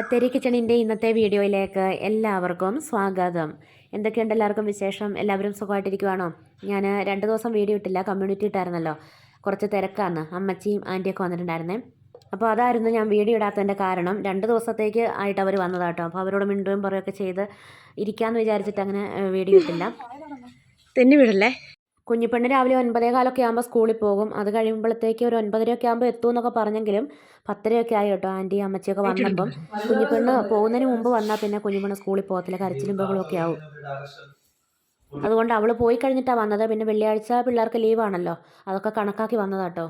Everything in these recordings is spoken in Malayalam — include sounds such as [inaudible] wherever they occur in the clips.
ബത്തേരി കിച്ചണിന്റെ ഇന്നത്തെ വീഡിയോയിലേക്ക് എല്ലാവർക്കും സ്വാഗതം. എന്തൊക്കെയുണ്ട് എല്ലാവർക്കും വിശേഷം? എല്ലാവരും സുഖമായിട്ടിരിക്കുവാണോ? ഞാൻ രണ്ട് ദിവസം വീഡിയോ ഇട്ടില്ല കമ്മ്യൂണിറ്റി ഇട്ടായിരുന്നല്ലോ. കുറച്ച് തിരക്കാണ്. അമ്മച്ചിയും ആന്റിയൊക്കെ വന്നിട്ടുണ്ടായിരുന്നേ. അപ്പോൾ അതായിരുന്നു ഞാൻ വീഡിയോ ഇടാത്തതിന്റെ കാരണം. രണ്ട് ദിവസത്തേക്ക് ആയിട്ട് അവർ വന്നതാട്ടോ. അപ്പോൾ അവരോട് മിണ്ടുകയും പറയുകയൊക്കെ ചെയ്ത് ഇരിക്കാമെന്ന് വിചാരിച്ചിട്ട് അങ്ങനെ വീഡിയോ ഇട്ടില്ല. തെന്നി വിടല്ലേ? കുഞ്ഞിപ്പെണ്ണ് രാവിലെ ഒൻപതേ കാലൊക്കെ ആകുമ്പോൾ സ്കൂളിൽ പോകും. അത് കഴിയുമ്പോഴത്തേക്ക് ഒരു ഒൻപതരയൊക്കെ ആകുമ്പോൾ എത്തും എന്നൊക്കെ പറഞ്ഞെങ്കിലും പത്തരയൊക്കെ ആയി കേട്ടോ ആന്റി അമ്മച്ചിയൊക്കെ വന്നപ്പം. കുഞ്ഞിപ്പെണ്ണ് പോകുന്നതിന് മുമ്പ് വന്നാൽ പിന്നെ കുഞ്ഞിപ്പെണ്ണ് സ്കൂളിൽ പോകത്തില്ല. കരച്ചിലും ബഹളമൊക്കെ ആവും. അതുകൊണ്ട് അവൾ പോയി കഴിഞ്ഞിട്ടാണ് വന്നത്. പിന്നെ വെള്ളിയാഴ്ച പിള്ളേർക്ക് ലീവാണല്ലോ അതൊക്കെ കണക്കാക്കി വന്നതാട്ടോ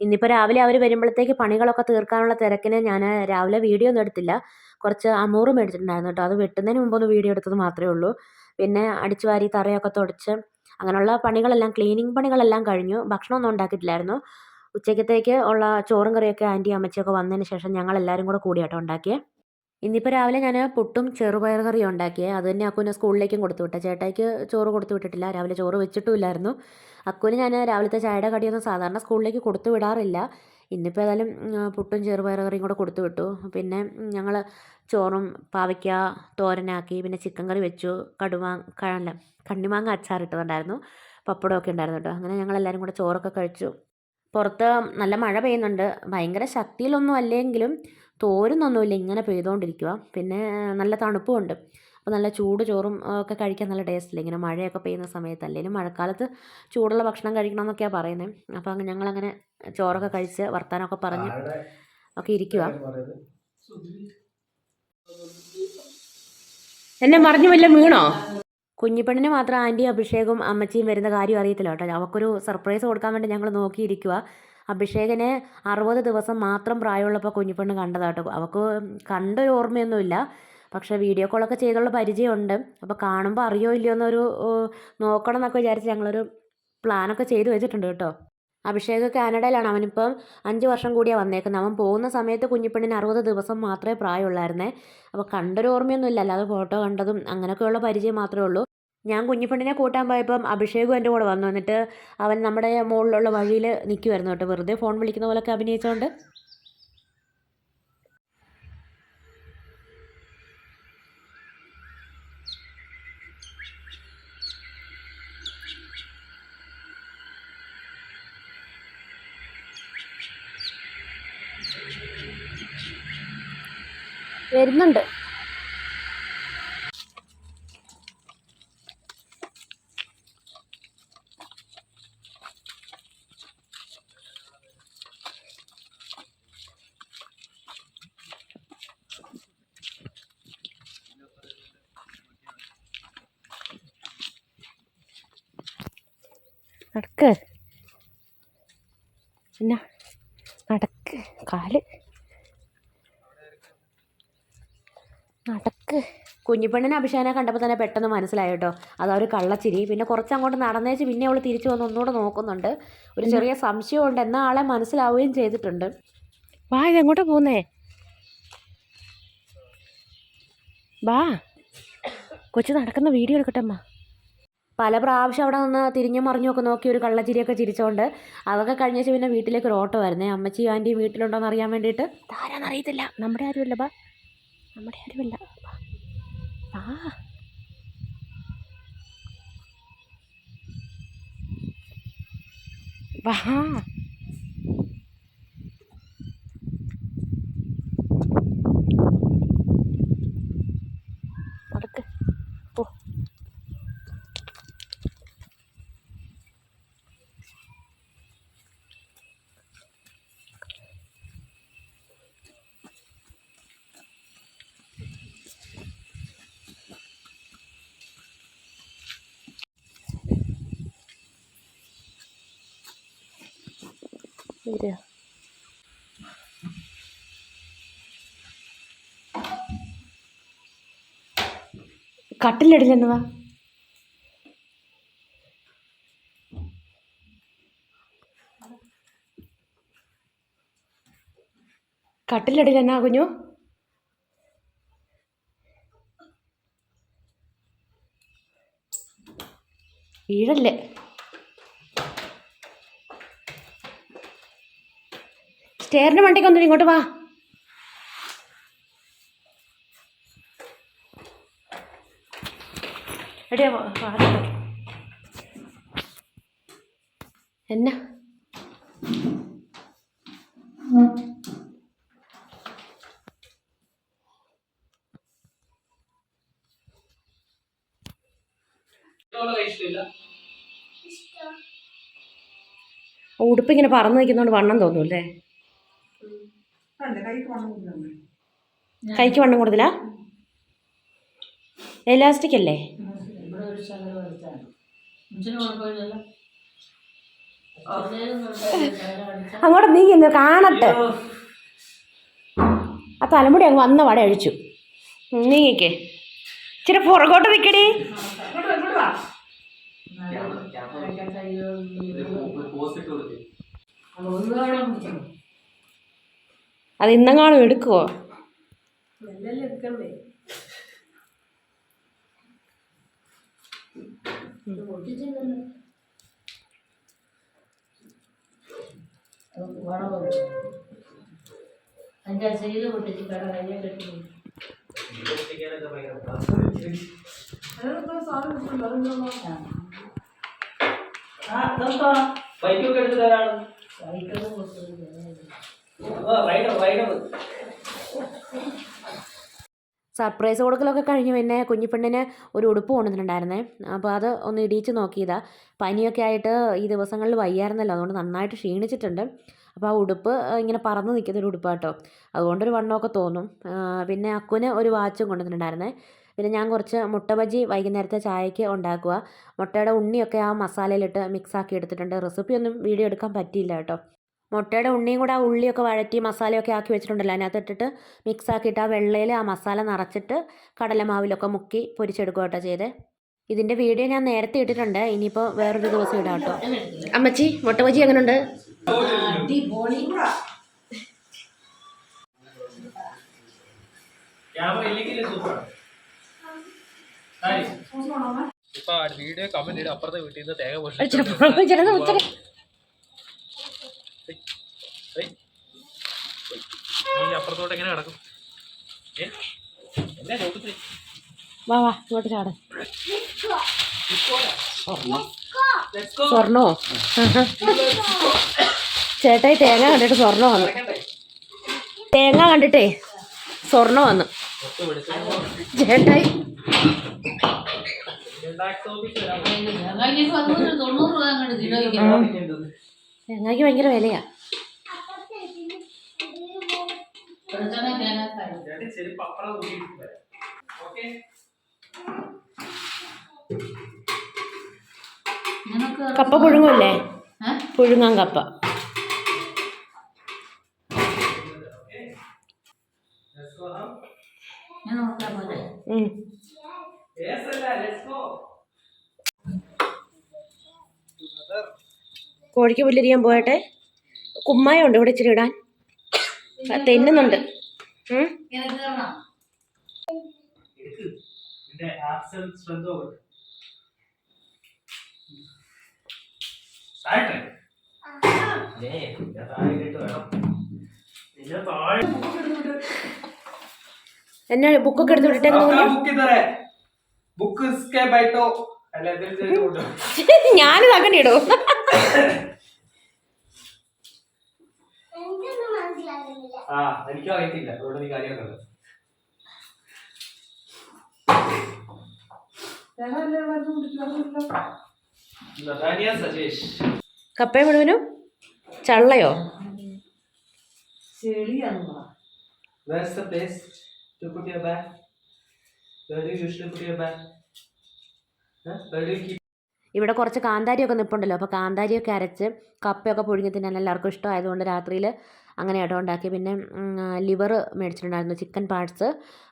ഇന്നിപ്പോൾ രാവിലെ അവർ വരുമ്പോഴത്തേക്ക് പണികളൊക്കെ തീർക്കാനുള്ള തിരക്കിന് ഞാൻ രാവിലെ വീഡിയോ ഒന്നും എടുത്തില്ല. കുറച്ച് അമൂറ് മേടിച്ചിട്ടുണ്ടായിരുന്നു കേട്ടോ. അത് വെട്ടുന്നതിന് മുമ്പൊന്ന് വീഡിയോ എടുത്തത് മാത്രമേ ഉള്ളൂ. പിന്നെ അടിച്ചു വാരി തറയൊക്കെ തുടച്ച് അങ്ങനെയുള്ള പണികളെല്ലാം ക്ലീനിങ് പണികളെല്ലാം കഴിഞ്ഞു. ഭക്ഷണമൊന്നും ഉണ്ടാക്കിയിട്ടില്ലായിരുന്നു. ഉച്ചക്കത്തേക്ക് ഉള്ള ചോറും കറിയൊക്കെ ആന്റി അമ്മച്ചിയൊക്കെ വന്നതിന് ശേഷം ഞങ്ങൾ എല്ലാവരും കൂടെ കൂടിയാട്ടോ ഉണ്ടാക്കിയേ. ഇന്നിപ്പോൾ രാവിലെ ഞാൻ പുട്ടും ചെറുപയർ കറിയും ഉണ്ടാക്കിയേ. അത് തന്നെ അക്കുവിനെ സ്കൂളിലേക്കും കൊടുത്തു വിട്ടെ. ചേട്ടായിക്ക് ചോറ് കൊടുത്തു വിട്ടിട്ടില്ല. രാവിലെ ചോറ് വെച്ചിട്ടുമില്ലായിരുന്നു. അക്കുവിന് ഞാൻ രാവിലത്തെ ചായയുടെ കടിയൊന്നും സാധാരണ സ്കൂളിലേക്ക് കൊടുത്തു വിടാറില്ല. ഇന്നിപ്പോൾ ഏതായാലും പുട്ടും ചെറുപയർ കറിയും കൂടെ കൊടുത്തു വിട്ടു. പിന്നെ ഞങ്ങൾ ചോറും പാവയ്ക്ക തോരനാക്കി പിന്നെ ചിക്കൻ കറി വെച്ചു. കടുമാ അല്ല കണ്ണിമാങ്ങ അച്ചാറിട്ടതുണ്ടായിരുന്നു പപ്പടമൊക്കെ ഉണ്ടായിരുന്നു കേട്ടോ. അങ്ങനെ ഞങ്ങൾ ഞങ്ങളെല്ലാവരും കൂടെ ചോറൊക്കെ കഴിച്ചു. പുറത്ത് നല്ല മഴ പെയ്യുന്നുണ്ട്. ഭയങ്കര ശക്തിയിലൊന്നും അല്ലെങ്കിലും തോരുന്നൊന്നുമില്ല. ഇങ്ങനെ പെയ്തുകൊണ്ടിരിക്കുക പിന്നെ നല്ല തണുപ്പുമുണ്ട് അപ്പോൾ നല്ല ചൂട് ചോറും ഒക്കെ കഴിക്കാൻ നല്ല ടേസ്റ്റില്ല ഇങ്ങനെ മഴയൊക്കെ പെയ്യുന്ന സമയത്ത്. അല്ലെങ്കിലും മഴക്കാലത്ത് ചൂടുള്ള ഭക്ഷണം കഴിക്കണം എന്നൊക്കെയാണ് പറയുന്നത് അപ്പോൾ അങ്ങനെ ഞങ്ങളങ്ങനെ ചോറൊക്കെ കഴിച്ച് വർത്താനമൊക്കെ പറഞ്ഞ് ഒക്കെ ഇരിക്കുക എന്നെ മറിഞ്ഞു വല്ല വീണോ? കുഞ്ഞിപ്പെണ്ണിന് മാത്രം ആന്റി അഭിഷേകും അമ്മച്ചിയും വരുന്ന കാര്യം അറിയത്തില്ല കേട്ടോ. അവൾക്കൊരു സർപ്രൈസ് കൊടുക്കാൻ വേണ്ടി ഞങ്ങൾ നോക്കിയിരിക്കുക അഭിഷേകനെ അറുപത് ദിവസം മാത്രം പ്രായമുള്ളപ്പോൾ കുഞ്ഞിപ്പെണ്ണ് കണ്ടതാട്ടോ അവൾക്ക് കണ്ടൊരു ഓർമ്മയൊന്നുമില്ല. പക്ഷേ വീഡിയോ കോളൊക്കെ ചെയ്തുള്ള പരിചയമുണ്ട്. അപ്പോൾ കാണുമ്പോൾ അറിയോ ഇല്ലയോ എന്നൊരു നോക്കണം എന്നൊക്കെ വിചാരിച്ച് ഞങ്ങളൊരു പ്ലാനൊക്കെ ചെയ്തു വെച്ചിട്ടുണ്ട് കേട്ടോ. അഭിഷേക് കാനഡയിലാണ്. അവനിപ്പം അഞ്ച് വർഷം കൂടിയാണ് വന്നേക്കുന്നത്. അവൻ പോകുന്ന സമയത്ത് കുഞ്ഞിപ്പെണ്ണിന് അറുപത് ദിവസം മാത്രമേ പ്രായമുള്ളായിരുന്നേ. അപ്പോൾ കണ്ടൊരു ഓർമ്മയൊന്നുമില്ല. അല്ലാതെ ഫോട്ടോ കണ്ടതും അങ്ങനെയൊക്കെയുള്ള പരിചയം മാത്രമേ ഉള്ളൂ. ഞാൻ കുഞ്ഞിപ്പെണ്ണിനെ കൂട്ടാൻ പോയപ്പം അഭിഷേകും എന്റെ കൂടെ വന്നു. എന്നിട്ട് അവൻ നമ്മുടെ മുകളിലുള്ള വഴിയിൽ നിൽക്കുമായിരുന്നു കേട്ടോ. വെറുതെ ഫോൺ വിളിക്കുന്ന പോലൊക്കെ അഭിനയിച്ചുകൊണ്ട് വരുന്നുണ്ട്. നടക്ക്. പിന്നെ നടക്ക്. കാൽ. നടക്ക് കുഞ്ഞിപ്പെണ്ണിനെ അഭിഷേകനെ കണ്ടപ്പോൾ തന്നെ പെട്ടെന്ന് മനസ്സിലായി കേട്ടോ. അതാ ഒരു കള്ളച്ചിരി. പിന്നെ കുറച്ച് അങ്ങോട്ട് നടന്നേച്ച് പിന്നെ അവൾ തിരിച്ചു വന്ന് ഒന്നുകൂടെ നോക്കുന്നുണ്ട്. ഒരു ചെറിയ സംശയമുണ്ട്. എന്നാൽ ആളെ മനസ്സിലാവുകയും ചെയ്തിട്ടുണ്ട്. വാ ഇതെങ്ങോട്ടാ പോകുന്നേ വാ. കൊച്ചു നടക്കുന്ന വീഡിയോ എടുക്കട്ടെ അമ്മ. പല പ്രാവശ്യം അവിടെ നിന്ന് തിരിഞ്ഞു മറിഞ്ഞും ഒക്കെ നോക്കി ഒരു കള്ളച്ചിരിയൊക്കെ ചിരിച്ചോണ്ട് അതൊക്കെ കഴിഞ്ഞ പിന്നെ വീട്ടിലേക്ക് ഒരു ഓട്ടോ വരുന്നേ. അമ്മച്ചി ആന്റി വീട്ടിലുണ്ടോ എന്ന് അറിയാൻ വേണ്ടിയിട്ട്. ആരാന്നറിയത്തില്ല നമ്മുടെ ആരുമില്ല ബാ. നമ്മുടെ ആരുമല്ല ബാ. വാ വാ നടക്ക് പോ വരിക കട്ടിലടില്ലെന്നതാ കട്ടിലടില്ലെന്നാ കുഞ്ഞു? വീഴല്ലേ സ്റ്റെയറിന്റെ വണ്ടിക്ക് വന്നു ഇങ്ങോട്ട് വാ. എടിയാ എന്നാ? ഉടുപ്പ് ഇങ്ങനെ പറന്ന് നിൽക്കുന്നോണ്ട് വണ്ണം തോന്നൂല്ലേ കൈക്ക് വണ്ണം കൂടുതലാ എലാസ്റ്റിക് അല്ലേ? അങ്ങോട്ട് നീ ഇന്ന് കാണട്ടെ. ആ തലമുടി അങ്ങ് വന്ന വട അഴിച്ചു. നീങ്ങിക്കേ. ഇച്ചിരി പുറകോട്ട് നിൽക്കടി അത് ഇന്നെങ്ങാളും എടുക്കുവോ? ആ ബൈക്കൊക്കെ എടുത്ത് തരാണ് സൈക്കിളും കൊടുത്തില്ല സർപ്രൈസ് കൊടുക്കലൊക്കെ കഴിഞ്ഞ് പിന്നെ കുഞ്ഞിപ്പെണ്ണിന് ഒരു ഉടുപ്പ് കൊണ്ടുവന്നിട്ടുണ്ടായിരുന്നേ. അപ്പോൾ അത് ഒന്ന് ഇടിയിച്ച് നോക്കിയതാ. പനിയൊക്കെ ആയിട്ട് ഈ ദിവസങ്ങളിൽ വയ്യായിരുന്നല്ലോ അതുകൊണ്ട് നന്നായിട്ട് ക്ഷീണിച്ചിട്ടുണ്ട്. അപ്പോൾ ആ ഉടുപ്പ് ഇങ്ങനെ പറന്ന് നിൽക്കുന്ന ഒരു ഉടുപ്പാട്ടോ. അതുകൊണ്ടൊരു വണ്ണമൊക്കെ തോന്നും. പിന്നെ അക്കുന് ഒരു വാച്ചും കൊണ്ടുവന്നിട്ടുണ്ടായിരുന്നേ. പിന്നെ ഞാൻ കുറച്ച് മുട്ട ബജി വൈകുന്നേരത്തെ ചായക്ക് ഉണ്ടാക്കുക മുട്ടയുടെ ഉണ്ണിയൊക്കെ ആ മസാലയിലിട്ട് മിക്സാക്കി എടുത്തിട്ടുണ്ട്. റെസിപ്പി ഒന്നും വീഡിയോ എടുക്കാൻ പറ്റിയില്ല കേട്ടോ. മുട്ടയുടെ ഉണ്ണിയും കൂടെ ആ ഉള്ളിയൊക്കെ വഴറ്റി മസാലയൊക്കെ ആക്കി വെച്ചിട്ടുണ്ടല്ലോ. അതിനകത്ത് ഇട്ടിട്ട് മിക്സ് ആക്കിയിട്ട് ആ വെള്ളയിൽ ആ മസാല നിറച്ചിട്ട് കടലമാവിലൊക്കെ മുക്കി പൊരിച്ചെടുക്കുക കേട്ടോ ചെയ്തേ. ഇതിന്റെ വീഡിയോ ഞാൻ നേരത്തെ ഇട്ടിട്ടുണ്ട്. ഇനിയിപ്പോൾ വേറൊരു ദിവസം ഇടാം കേട്ടോ അമ്മച്ചി മുട്ട ബജി എങ്ങനെയുണ്ട് വീഡിയോ കമന്റ് ഇടും അപ്പുറത്തെ വീട്ടിൽ നിന്ന് തേങ്ങ അപ്പുറത്തോട്ട് എങ്ങനെ കിടക്കും വാ വാ ഇങ്ങോട്ട് ചാട്. സ്വർണോ ചേട്ടായി തേങ്ങ കണ്ടിട്ട് സ്വർണ വന്നു. തേങ്ങ കണ്ടിട്ടേ സ്വർണ വന്നു. ചേട്ടായി. തേങ്ങയ്ക്ക് ഭയങ്കര വിലയാ. രണ്ട് ചെരുപ്പ് അപ്പുറം കപ്പ പുഴുങ്ങൂല്ലേ? പുഴുങ്ങാൻ കപ്പ. കോഴിക്ക് പുല്ലരിയാൻ പോയട്ടെ കുമ്മായം ഉണ്ട് ഇവിടെ ഇച്ചിരി ഇടാൻ. തെന്നുന്നുണ്ട്. എന്നാ ബുക്കൊക്കെ എടുത്ത് വിട്ടേ? [laughs] ഞാനിത് അങ്ങനെ ഇടൂ. [laughs] ആ എനിക്കും അറിയത്തില്ല അതുകൊണ്ട് നീ കാര്യമൊക്കെ നതാനിയ സജേഷ് കപ്പയും മുഴുവനും ചള്ളയോ Where's the place to put your bag? Where do you usually put your bag? Huh? Where do you keep ഇവിടെ കുറച്ച് കാന്താരിയൊക്കെ നിൽപ്പുണ്ടല്ലോ അപ്പോൾ കാന്താരിയൊക്കെ അരച്ച് കപ്പയൊക്കെ പുഴുങ്ങി തിന്നാൻ എല്ലാവർക്കും ഇഷ്ടമായതുകൊണ്ട് രാത്രിയിൽ അങ്ങനെ ഇടം ഉണ്ടാക്കി. പിന്നെ ലിവർ മേടിച്ചിട്ടുണ്ടായിരുന്നു ചിക്കൻ പാർട്സ്.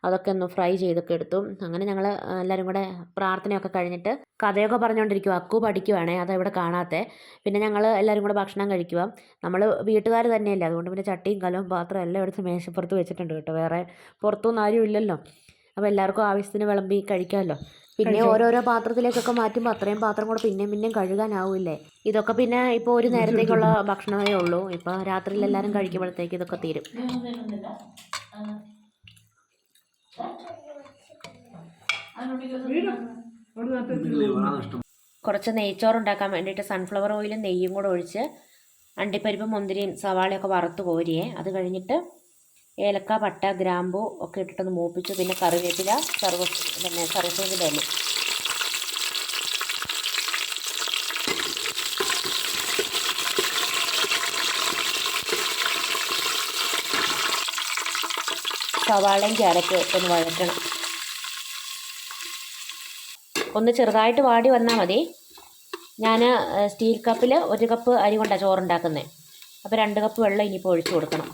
അതൊക്കെ ഒന്ന് ഫ്രൈ ചെയ്തൊക്കെ എടുത്തു. അങ്ങനെ ഞങ്ങൾ എല്ലാവരും കൂടെ പ്രാർത്ഥനയൊക്കെ കഴിഞ്ഞിട്ട് കഥയൊക്കെ പറഞ്ഞുകൊണ്ടിരിക്കുക അക്കു പഠിക്കുവാണേ അതവിടെ കാണാത്തെ. പിന്നെ ഞങ്ങൾ എല്ലാവരും കൂടെ ഭക്ഷണം കഴിക്കുക നമ്മൾ വീട്ടുകാർ തന്നെയല്ലേ അതുകൊണ്ട് പിന്നെ ചട്ടിയും കലവും പാത്രവും എല്ലാം എടുത്ത് മേശപ്പുറത്ത് വെച്ചിട്ടുണ്ട് കേട്ടോ. വേറെ പുറത്തൊന്നും ആരും ഇല്ലല്ലോ. അപ്പോൾ എല്ലാവർക്കും ആവശ്യത്തിന് വിളമ്പി കഴിക്കാമല്ലോ. പിന്നെ ഓരോരോ പാത്രത്തിലേക്കൊക്കെ മാറ്റുമ്പോൾ അത്രയും പാത്രം കൂടെ പിന്നെയും പിന്നെയും കഴുകാനാവില്ലേ? ഇതൊക്കെ പിന്നെ ഇപ്പോൾ ഒരു നേരത്തേക്കുള്ള ഭക്ഷണമേ ഉള്ളൂ. ഇപ്പോൾ രാത്രിയിൽ എല്ലാവരും കഴിക്കുമ്പോഴത്തേക്ക് ഇതൊക്കെ തീരും. കുറച്ച് നെയ്ച്ചോറ് ഉണ്ടാക്കാൻ വേണ്ടിയിട്ട് സൺഫ്ലവർ ഓയിലും നെയ്യും കൂടെ ഒഴിച്ച് അണ്ടിപ്പരിപ്പ് മുന്തിരിയും സവാളയൊക്കെ വറുത്ത് കോരിയേ. അത് കഴിഞ്ഞിട്ട് ഏലക്ക പട്ട ഗ്രാമ്പു ഒക്കെ ഇട്ടിട്ടൊന്ന് മൂപ്പിച്ചു. പിന്നെ കറിവേപ്പില സർവ പിന്നെ സർവസിന്റെ ഇല സവാളയും ക്യാരറ്റും ഒന്ന് വഴറ്റണം. ഒന്ന് ചെറുതായിട്ട് വാടി വന്നാൽ മതി. ഞാൻ സ്റ്റീൽ കപ്പിൽ ഒരു കപ്പ് അരി കൊണ്ടാണ് ചോറുണ്ടാക്കുന്നത് അപ്പോൾ രണ്ട് കപ്പ് വെള്ളം ഇനിയിപ്പോൾ ഒഴിച്ചു കൊടുക്കണം.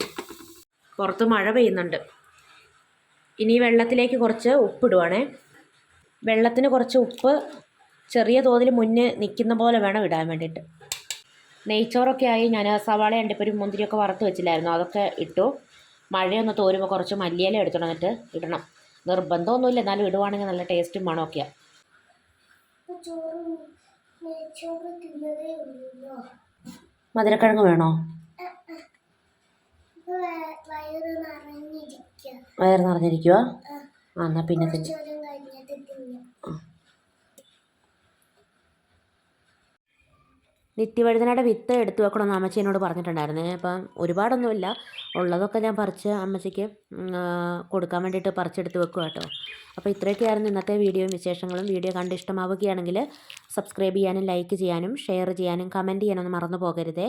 പുറത്ത് മഴ പെയ്യുന്നുണ്ട്. ഇനി വെള്ളത്തിലേക്ക് കുറച്ച് ഉപ്പിടുവാണേ. വെള്ളത്തിന് കുറച്ച് ഉപ്പ് ചെറിയ തോതിൽ മുന്നേ നിൽക്കുന്ന പോലെ വേണം ഇടാൻ വേണ്ടിയിട്ട്. നെയ്ച്ചോറൊക്കെ ആയി ഞാൻ സവാള അണ്ടിപ്പരും മുന്തിരിയൊക്കെ വറുത്ത് വെച്ചില്ലായിരുന്നു. അതൊക്കെ ഇട്ടു. മഴയൊന്ന് തോരുമ്പോൾ കുറച്ച് മല്ലിയില എടുത്തോണ്ട് വന്നിട്ട് ഇടണം. നിർബന്ധമൊന്നുമില്ല. എന്നാലും ഇടുവാണെങ്കിൽ നല്ല ടേസ്റ്റും മണമൊക്കെയാണ് മധുരക്കിഴങ്ങ് വേണോ? വയറ് നിറഞ്ഞിരിക്കുക ആ. എന്നാ പിന്നെ നിത്യവഴുതനയുടെ വിത്ത് എടുത്തു വെക്കണമെന്ന് അമ്മച്ചി എന്നോട് പറഞ്ഞിട്ടുണ്ടായിരുന്നേ. അപ്പം ഒരുപാടൊന്നുമില്ല. ഉള്ളതൊക്കെ ഞാൻ പറിച്ച് അമ്മച്ചിക്ക് കൊടുക്കാൻ വേണ്ടിയിട്ട് പറിച്ചെടുത്ത് വെക്കുക കേട്ടോ. അപ്പോൾ ഇത്രയൊക്കെയായിരുന്നു ഇന്നത്തെ വീഡിയോയും വിശേഷങ്ങളും. വീഡിയോ കണ്ട് ഇഷ്ടമാവുകയാണെങ്കിൽ സബ്സ്ക്രൈബ് ചെയ്യാനും ലൈക്ക് ചെയ്യാനും ഷെയർ ചെയ്യാനും കമന്റ് ചെയ്യാനൊന്നും മറന്നു പോകരുതേ.